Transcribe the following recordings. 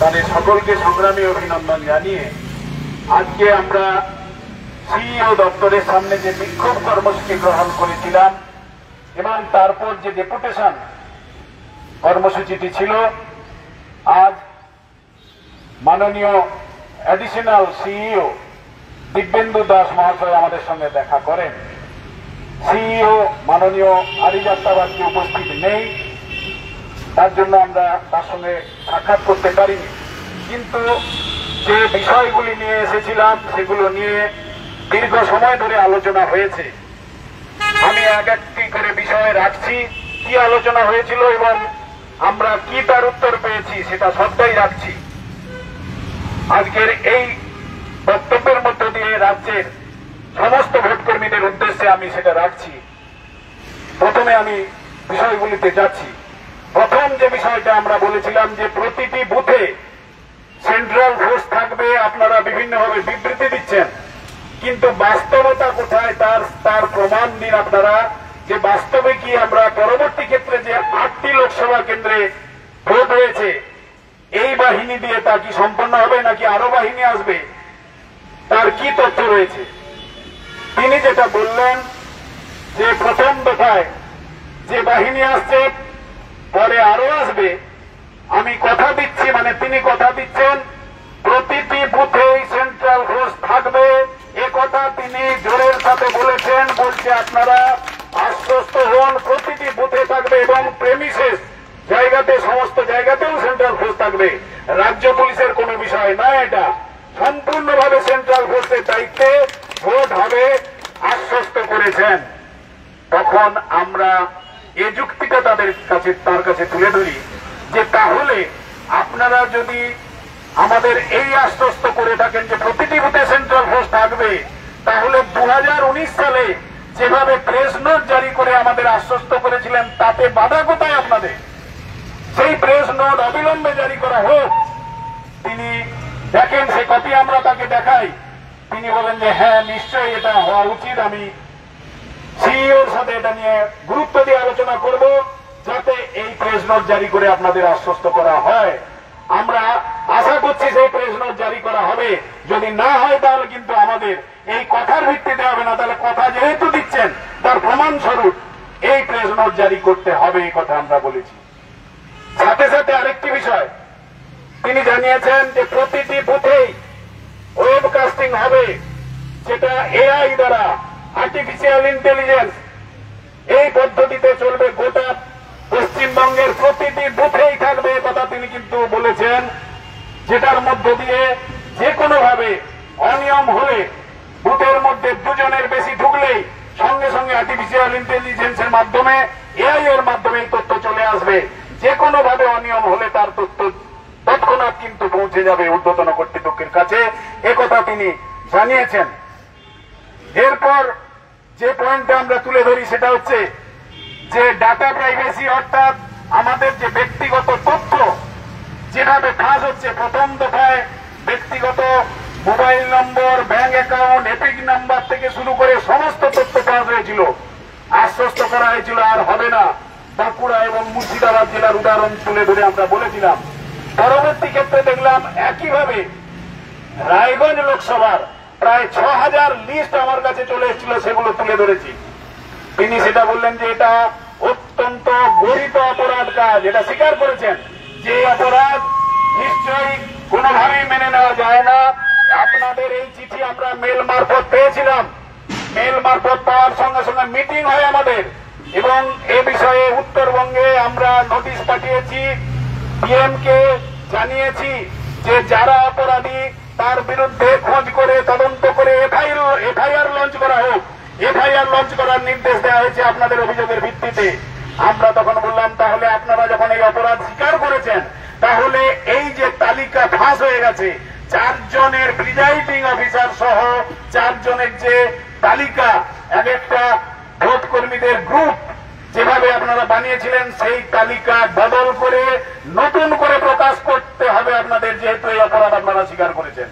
তাদের সকলকে সংগ্রামী অভিনন্দন জানিয়ে আজকে আমরা সিইও দপ্তরের সামনে যে বিক্ষোভ কর্মসূচি গ্রহণ করেছিলাম, এবং তারপর যে ডেপুটেশন কর্মসূচিটি ছিল, আজ মাননীয় অ্যাডিশনাল সিইও দিব্যেন্দু দাস মহাশয় আমাদের সঙ্গে দেখা করেন। সিইও মাননীয় আরিজাত্তাবাদকে উপস্থিত নেই। তার জন্য আমরা তার সঙ্গে সাক্ষাৎ করতে পারিনি। কিন্তু যে বিষয়গুলি নিয়ে এসেছিলাম, সেগুলো নিয়ে দীর্ঘ সময় ধরে আলোচনা হয়েছে। আমি এক একটি করে বিষয় রাখছি, কি আলোচনা হয়েছিল এবং আমরা কি তার উত্তর পেয়েছি, সেটা সবটাই রাখছি। আজকের এই বক্তব্যের মধ্য দিয়ে রাজ্যের সমস্ত ভোটকর্মীদের উদ্দেশ্যে আমি সেটা রাখছি। প্রথমে আমি বিষয়গুলিতে যাচ্ছি। প্রথম যে বিষয়টা আমরা বলেছিলাম যে প্রতিটি বুথে সেন্ট্রাল ফোর্স থাকবে, আপনারা বিভিন্নভাবে বিবৃতি দিচ্ছেন। কিন্তু বাস্তবতা কোথায় তার তার প্রমাণ দিন আপনারা, যে বাস্তবে কি আমরা পরবর্তী ক্ষেত্রে যে আটটি লোকসভা কেন্দ্রে ভোট হয়েছে, এই বাহিনী দিয়ে তা কি সম্পন্ন হবে নাকি আরও বাহিনী আসবে, তার কি তথ্য রয়েছে? তিনি যেটা বললেন যে প্রথম দফায় যে বাহিনী আসছে পরে আরও আসবে। আমি কথা দিচ্ছি মানে তিনি কথা দিচ্ছেন। প্রতিটি বুথেই সেন্ট্রাল ফোর্স থাকবে। এ কথা তিনি জোরের সাথে বলেছেন, বলছে আপনারা আশ্বস্ত হন, প্রতিটি বুথে থাকবে এবং প্রেমিসেস জায়গাতে, সমস্ত জায়গাতেও সেন্ট্রাল ফোর্স থাকবে। রাজ্য পুলিশের কোনো বিষয় না এটা। সম্পূর্ণভাবে সেন্ট্রাল ফোর্সের দায়িত্বে ভোট হবে, আশ্বস্ত করেছেন। তখন আমরা এ যুক্তিটা তাদের কাছে, তার কাছে তুলে ধরি যে তাহলে আপনারা যদি আমাদের এই আশ্বস্ত করে থাকেন যে প্রতিটি বুথে সেন্ট্রাল ফোর্স থাকবে, তাহলে দু সালে যেভাবে প্রেস নোট জারি করে আমাদের আশ্বস্ত করেছিলেন, তাতে বাধা কোথায় আপনাদের? সেই প্রেস নোট অবিলম্বে জারি করা হোক। তিনি দেখেন, সে কপি আমরা তাকে দেখাই। তিনি বলেন যে হ্যাঁ নিশ্চয়ই এটা হওয়া উচিত। আমি সিইওর সাথে এটা নিয়ে গুরুত্ব দিয়ে আলোচনা করব যাতে এই প্রেস নোট জারি করে আপনাদের আশ্বস্ত করা হয়। আমরা আশা করছি সেই প্রেস নোট জারি করা হবে। যদি না হয় তাহলে কিন্তু আমাদের এই কথার ভিত্তিতে হবে না, তাহলে কথা যেহেতু দিচ্ছেন, তার প্রমাণ স্বরূপ এই প্রেস নোট জারি করতে হবে এই কথা আমরা বলেছি। সাথে সাথে আরেকটি বিষয়, তিনি জানিয়েছেন যে প্রতিটি বুথেই ওয়েবকাস্টিং হবে, যেটা এআই দ্বারা আর্টিফিশিয়াল ইন্টেলিজেন্স এই পদ্ধতিতে চলবে গোটা পশ্চিমবঙ্গের প্রতিটি বুথেই থাকবে কথা তিনি কিন্তু বলেছেন, যেটার মধ্য দিয়ে যে কোনো ভাবে অনিয়ম হলে বুথের মধ্যে দুজনের বেশি ঢুকলেই সঙ্গে সঙ্গে আর্টিফিশিয়াল ইন্টেলিজেন্সের মাধ্যমে এআই এর মাধ্যমে তথ্য চলে আসবে। যে কোনো ভাবে অনিয়ম হলে তার তথ্য তৎক্ষণাৎ কিন্তু পৌঁছে যাবে ঊর্ধ্বতন কর্তৃপক্ষের কাছে একথা তিনি জানিয়েছেন। এরপর যে পয়েন্টটা আমরা তুলে ধরি সেটা হচ্ছে যে ডাটা প্রাইভেসি অর্থাৎ আমাদের যে ব্যক্তিগত তথ্য যেভাবে ফাঁস হচ্ছে, প্রথম দফায় ব্যক্তিগত mobile number bank account EPIC number থেকে শুরু করে সমস্ত তথ্য ফাঁস হয়েছিল। আশ্বস্ত করা হয়েছিল আর হবে না। বাঁকুড়া এবং মুর্শিদাবাদ জেলার উদাহরণ তুলে ধরে আমরা বলেছিলাম। পরবর্তী ক্ষেত্রে দেখলাম একইভাবে রায়গঞ্জ লোকসভার প্রায় ছ হাজার লিস্ট আমার কাছে চলে এসেছিল, সেগুলো তুলে ধরেছি। তিনি সেটা বললেন যে এটা অত্যন্ত গরিত অপরাধ কাজ, এটা স্বীকার করেছেন যে অপরাধ নিশ্চয়ই কোনোভাবেই মেনে নেওয়া যায় না। আপনাদের এই চিঠি আমরা মেল মারফত পেয়েছিলাম। মেল মারফত পাওয়ার সঙ্গে সঙ্গে মিটিং হয় আমাদের। এবং এ বিষয়ে উত্তরবঙ্গে আমরা নোটিশ পাঠিয়েছি পিএম কে জানিয়েছি যে যারা অপরাধী তার বিরুদ্ধে খোঁজ করে, তদন্ত করে এফআইআর লঞ্চ করা হোক। এফআইআর লঞ্চ করার নির্দেশ দেওয়া হয়েছে আপনাদের অভিযোগের ভিত্তিতে। আমরা তখন বললাম, তাহলে আপনারা যখন এই অপরাধ স্বীকার করেছেন, তাহলে এই যে তালিকা ফাঁস হয়ে গেছে, চারজনের প্রিজাইডিং অফিসার সহ চারজনের যে তালিকা, এক একটা ভোট কর্মীদের গ্রুপ যেভাবে আপনারা বানিয়েছিলেন, সেই তালিকা বদল করে, নতুন করে প্রকাশ করতে হবে আপনাদের, যেহেতু এই অপরাধ আপনারা স্বীকার করেছেন।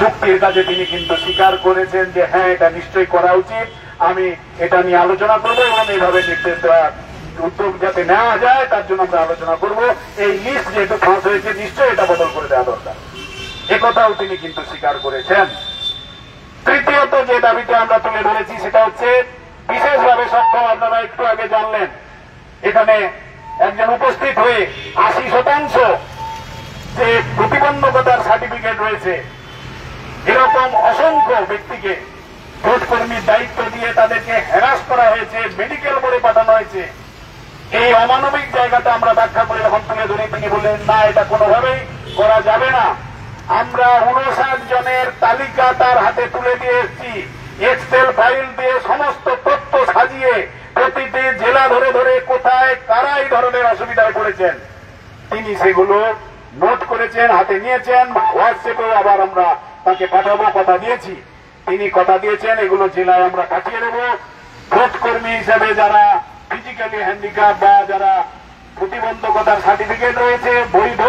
যুক্তির কাছে তিনি কিন্তু স্বীকার করেছেন যে হ্যাঁ এটা নিশ্চয়ই করা উচিত। আমি এটা নিয়ে আলোচনা করব এবং এইভাবে নির্দেশ দেওয়ার উদ্যোগ যাতে নেওয়া যায়, তার জন্য আমরা আলোচনা করব। এই লিস্ট যেহেতু ফাঁস হয়েছে, নিশ্চয়ই এটা বদল করে দেওয়া দরকার। একথাও তিনি কিন্তু স্বীকার করেছেন। তৃতীয়ত যে দাবিটা আমরা তুলে ধরেছি, সেটা হচ্ছে বিশেষভাবে সক্ষম আপনারা একটু আগে জানলেন। এখানে একজন উপস্থিত হয়ে আশি শতাংশ যে প্রতিবন্ধকতার সার্টিফিকেট রয়েছে, এরকম অসংখ্য ব্যক্তিকে ভোটকর্মীর দায়িত্ব দিয়ে তাদেরকে হ্যারাস করা হয়েছে মেডিকেল বোর্ডে পাঠানো হয়েছে। এই অমানবিক জায়গাটা আমরা ব্যাখ্যা করে যখন তুলে ধরি, তিনি বললেন, না, এটা কোনোভাবেই করা যাবে না। আমরা উনষাট জনের তালিকা তার হাতে তুলে দিয়ে এসেছি। এক্সেল ফাইল দিয়ে সমস্ত তথ্য সাজিয়ে প্রতিটি জেলা ধরে ধরে কোথায় কারা এই ধরনের অসুবিধায় পড়েছেন। তিনি সেগুলো নোট করেছেন, হাতে নিয়েছেন হোয়াটসঅ্যাপেও আবার আমরা তাকে পাঠাবো, কথা দিয়েছি। তিনি কথা দিয়েছেন, এগুলো জেলায় আমরা কাটিয়ে দেবো। ভোট কর্মী হিসেবে যারা ফিজিক্যালি হ্যান্ডিক্যাপ বা যারা প্রতিবন্ধকতার সার্টিফিকেট রয়েছে, বৈধ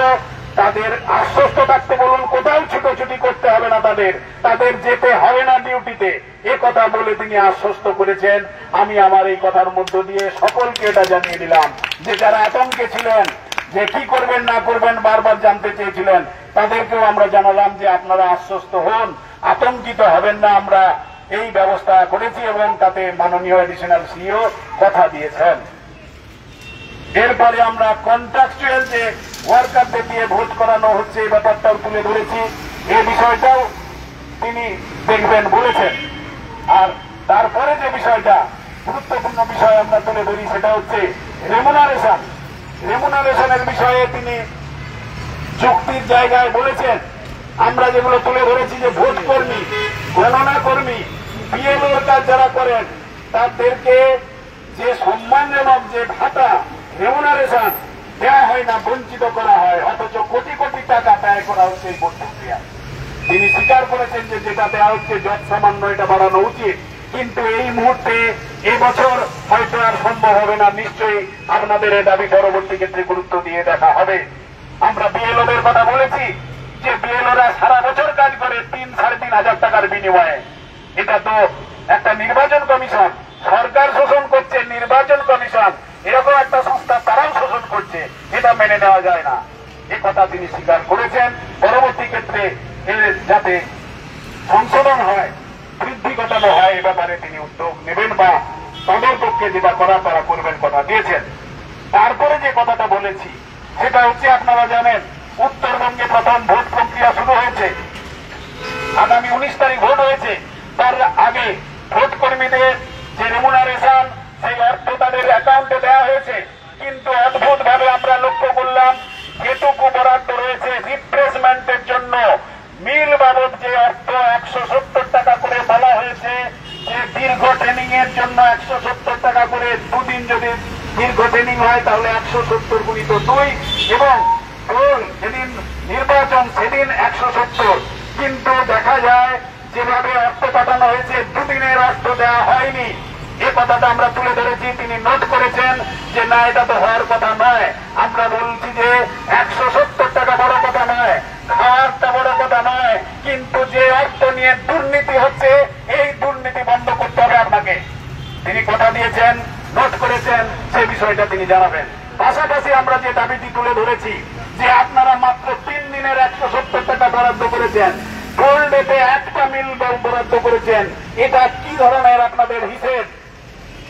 তাদের আশ্বস্ত থাকতে বলুন, কোথাও ছুটোছুটি করতে হবে না তাদের। তাদের যেতে হবে না ডিউটিতে। এ কথা বলে তিনি আশ্বস্ত করেছেন। আমি আমার এই কথার মধ্য দিয়ে সকলকে এটা জানিয়ে দিলাম যে যারা আতঙ্কে ছিলেন, যে কি করবেন, না করবেন বারবার জানতে চেয়েছিলেন, তাদেরকেও আমরা জানালাম যে আপনারা আশ্বস্ত হন। আতঙ্কিত হবেন না আমরা। এই ব্যবস্থা করেছি এবং তাতে মাননীয় এডিশনাল সিও কথা দিয়েছেন। এরপরে আমরা কন্ট্রাকচুয়াল যে ওয়ার্কারদের দিয়ে ভোট করানো হচ্ছে, এই ব্যাপারটাও তুলে ধরেছি। এই বিষয়টাও তিনি দেখবেন, বলেছেন। আর তারপরে যে বিষয়টা, গুরুত্বপূর্ণ বিষয় আমরা তুলে ধরি, সেটা হচ্ছে রেমুনারেশন রেমুনারেশনের বিষয়ে তিনি যুক্তির জায়গায় বলেছেন, আমরা যেগুলো তুলে ধরেছি যে ভোট কর্মী, গণনা কর্মী বিএলওর কাজ যারা করেন, তাদেরকে যে সম্মানজনক যে ভাতা রেমুনারেশন দেওয়া হয় না, বঞ্চিত করা হয়, অথচ কোটি কোটি টাকা ব্যয় করা হচ্ছে এই প্রক্রিয়া তিনি স্বীকার করেছেন যে যেটা দেওয়া হচ্ছে যত সামান্য এটা বাড়ানো উচিত, কিন্তু এই মুহূর্তে এই বছর হয়তো আর সম্ভব হবে না, নিশ্চয়ই আপনাদের এ দাবি পরবর্তী ক্ষেত্রে গুরুত্ব দিয়ে দেখা হবে। আমরা বিএলওদের কথা বলেছি যে বিএলওরা সারা বছর কাজ করে তিন সাড়ে তিন হাজার টাকার বিনিময়ে এটা তো একটা নির্বাচন কমিশন সরকার শোষণ করছে নির্বাচন কমিশন এরকম একটা সংস্থা তারাও শোষণ করছে এটা মেনে নেওয়া যায় না। এ কথা তিনি স্বীকার করেছেন। পরবর্তী ক্ষেত্রে এর যাতে সংশোধন হয়, বৃদ্ধি ঘটানো হয়, এ ব্যাপারে তিনি উদ্যোগ নেবেন বা তাদের পক্ষে যেটা করা তারা করবেন কথা দিয়েছেন। তারপরে যে কথাটা বলেছি, সেটা হচ্ছে আপনারা জানেন, উত্তরবঙ্গে প্রথম ভোট প্রক্রিয়া শুরু হয়েছে। আগামী উনিশ তারিখ ভোট হয়েছে। তার আগে ভোট কর্মীদের যে রেমুনারেশন সেই অর্থ তাদের অ্যাকাউন্টে দেওয়া হয়েছে। কিন্তু অদ্ভুত ভাবে আমরা লক্ষ্য করলাম, যেটুকু বরাদ্দ রয়েছে রিপ্লেসমেন্টের জন্য। মিল বাবদ যে অর্থ একশো সত্তর টাকা করে বলা হয়েছে, যে দীর্ঘ ট্রেনিং এর জন্য একশো সত্তর টাকা করে দুদিন যদি দীর্ঘ ট্রেনিং হয়, তাহলে একশো সত্তর গুণিত দুই এবং যেদিন নির্বাচন, সেদিন একশো সত্তর। কিন্তু দেখা যায়, যেভাবে অর্থ পাঠানো হয়েছে, দুদিনের অর্থ দেওয়া হয়নি। কথাটা আমরা তুলে ধরেছি, তিনি নোট করেছেন যে না, এটা তো হওয়ার কথা নয়। আমরা বলছি যে একশো সত্তর টাকা বড় কথা নয় খাওয়ারটা বড় কথা নয়, কিন্তু যে অর্থ নিয়ে দুর্নীতি হচ্ছে, এই দুর্নীতি বন্ধ করতে হবে আপনাকে। তিনি কথা দিয়েছেন, নোট করেছেন, সে বিষয়টা তিনি জানাবেন। পাশাপাশি আমরা যে দাবিটি তুলে ধরেছি, যে আপনারা মাত্র তিন দিনের একশো সত্তর টাকা বরাদ্দ করেছেন, গোল্ড ডেতে একটা মিল বরাদ্দ করেছেন, এটা কি ধরনের আপনাদের হিসেব?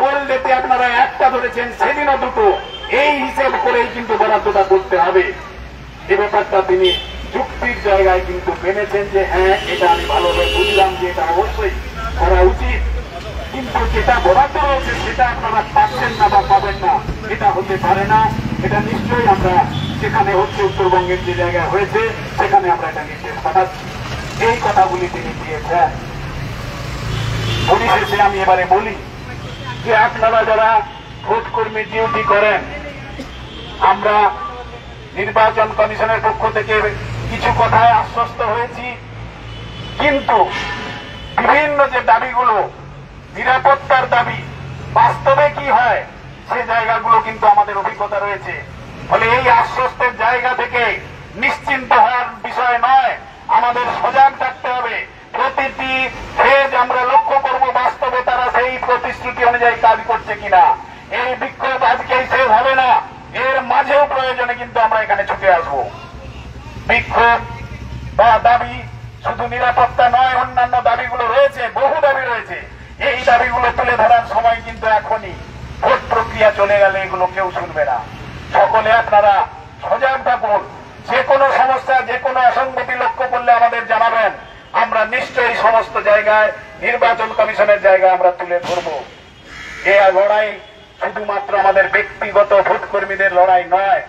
পোল আপনারা একটা ধরেছেন, সেদিনও দুটো। এই হিসেব করেই কিন্তু বরাদ্দটা করতে হবে। এ ব্যাপারটা তিনি যুক্তির জায়গায় কিন্তু মেনেছেন যে হ্যাঁ এটা আমি ভালোভাবে বুঝলাম যে এটা অবশ্যই করা উচিত। কিন্তু যেটা বরাদ্দ রয়েছে, সেটা আপনারা পাচ্ছেন না বা পাবেন না। এটা হতে পারে না। এটা নিশ্চয়ই আমরা যেখানে হচ্ছে উত্তরবঙ্গের যে জায়গায় হয়েছে, সেখানে আমরা এটা নির্দেশ পাঠাচ্ছি। এই কথাগুলি তিনি দিয়েছেন। পরিশেষে আমি এবারে বলি যে আপনারা যারা ভোট কর্মী ডিউটি করেন, আমরা নির্বাচন কমিশনের পক্ষ থেকে কিছু কথায় আশ্বস্ত হয়েছি। কিন্তু বিভিন্ন যে দাবিগুলো, নিরাপত্তার দাবি, বাস্তবে কি হয়, সে জায়গাগুলো কিন্তু আমাদের অভিজ্ঞতা রয়েছে। ফলে এই আশ্বস্তের জায়গা থেকে নিশ্চিন্ত হওয়ার বিষয় নয়, আমাদের সজাগ থাকতে হবে। প্রতিটি ফেজ আমরা প্রতিশ্রুতি অনুযায়ী কাজ করছে কিনা? এই বিক্ষোভ আজকেই শেষ হবে না। এর মাঝেও প্রয়োজনে কিন্তু আমরা এখানে ছুটে আসব। বিক্ষোভ বা দাবি শুধু নিরাপত্তা নয়, অন্যান্য দাবিগুলো রয়েছে, বহু দাবি রয়েছে। এই দাবিগুলো তুলে ধরার সময় কিন্তু এখনই ভোট প্রক্রিয়া চলে গেলে এগুলো কেউ শুনবে না। সকলে আপনারা সজাগ থাকুন। যে কোনো সমস্যা, যে কোনো অসঙ্গতি লক্ষ্য করলে আমাদের জানাবেন। আমরা নিশ্চয়ই সমস্ত জায়গায়, নির্বাচন কমিশনের জায়গায় আমরা তুলে ধরবো। এ লড়াই শুধুমাত্র আমাদের ব্যক্তিগত ভোট কর্মীদের লড়াই নয়,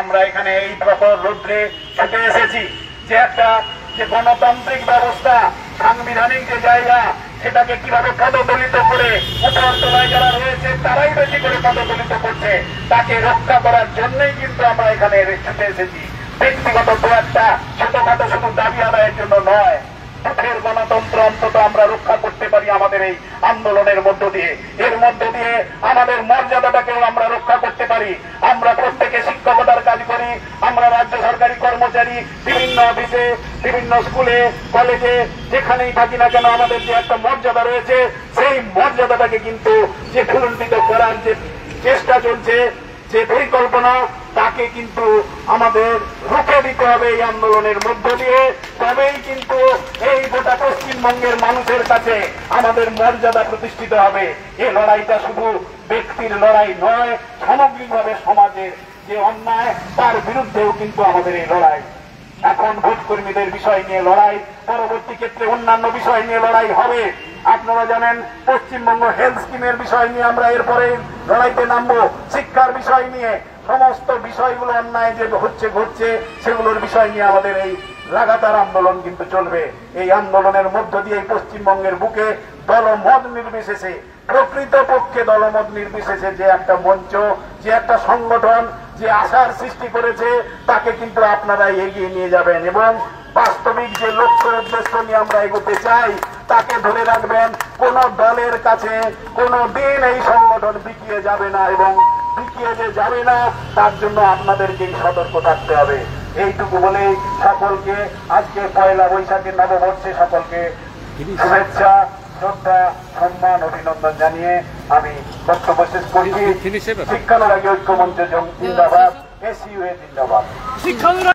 আমরা এখানে এই প্রখর রৌদ্রে ছুটে এসেছি যে একটা যে গণতান্ত্রিক ব্যবস্থা, সাংবিধানিক যে জায়গা, সেটাকে কীভাবে পদদলিত করে উপর তলায় যারা রয়েছে, তারাই বেশি করে পদদলিত করছে। তাকে রক্ষা করার জন্যই কিন্তু আমরা এখানে ছুটে এসেছি। ব্যক্তিগত দু একটা ছোটখাটো শুধু দাবি আদায়ের জন্য নয় বুথের গণতন্ত্র অন্তত আমরা রক্ষা করতে পারি আমাদের এই আন্দোলনের মধ্য দিয়ে। এর মধ্য দিয়ে আমাদের মর্যাদাটাকেও আমরা রক্ষা করতে পারি। আমরা প্রত্যেকে শিক্ষকতার কাজ করি আমরা রাজ্য সরকারি কর্মচারী, বিভিন্ন অফিসে, বিভিন্ন স্কুলে, কলেজে, যেখানেই থাকি না কেন আমাদের যে একটা মর্যাদা রয়েছে, সেই মর্যাদাটাকে কিন্তু যে ফুলন্টিত করার যে চেষ্টা চলছে, যে পরিকল্পনা, তাকে কিন্তু আমাদের দিতে হবে এই আন্দোলনের মধ্য দিয়ে। তবেই কিন্তু এই গোটা পশ্চিমবঙ্গের মানুষের কাছে আমাদের মর্যাদা প্রতিষ্ঠিত হবে। এই লড়াইটা শুধু ব্যক্তির লড়াই নয়, সামগ্রিকভাবে সমাজের যে অন্যায়, তার বিরুদ্ধেও কিন্তু আমাদের এই লড়াই। এখন ভোট কর্মীদের বিষয় নিয়ে লড়াই, পরবর্তী ক্ষেত্রে অন্যান্য বিষয় নিয়ে লড়াই হবে। আপনারা জানেন, পশ্চিমবঙ্গ হেলথ স্কিমের বিষয় নিয়ে আমরা এরপরে লড়াইতে নামবো। শিক্ষার বিষয় নিয়ে, সমস্ত বিষয়গুলো অন্যায় যে হচ্ছে, ঘটছে, সেগুলোর বিষয় নিয়ে আমাদের এই লাগাতার আন্দোলন কিন্তু চলবে। এই আন্দোলনের মধ্য দিয়ে পশ্চিমবঙ্গের বুকে দলমত নির্বিশেষে, প্রকৃত পক্ষে দলমত নির্বিশেষে যে একটা মঞ্চ, যে একটা সংগঠন, যে আশার সৃষ্টি করেছে, তাকে কিন্তু আপনারা এগিয়ে নিয়ে যাবেন। এবং বাস্তবিক যে লক্ষ্য, উদ্দেশ্য নিয়ে আমরা এগোতে চাই তাকে ধরে রাখবেন কোন দলের কাছে কোন দিন এই সংগঠন বিকিয়ে যাবে না এবং বিকিয়ে যে যাবে না তার জন্য আপনাদেরকে সতর্ক থাকতে হবে। এইটুকু বলেই সকলকে আজকে পয়লা বৈশাখের নববর্ষে সকলকে শুভেচ্ছা শ্রদ্ধা সম্মান অভিনন্দন জানিয়ে আমি বক্তব্য শেষ করছি। শিক্ষানুরাগী ঐক্যমঞ্চ জিন্দাবাদ। এসইউ জিন্দাবাদ।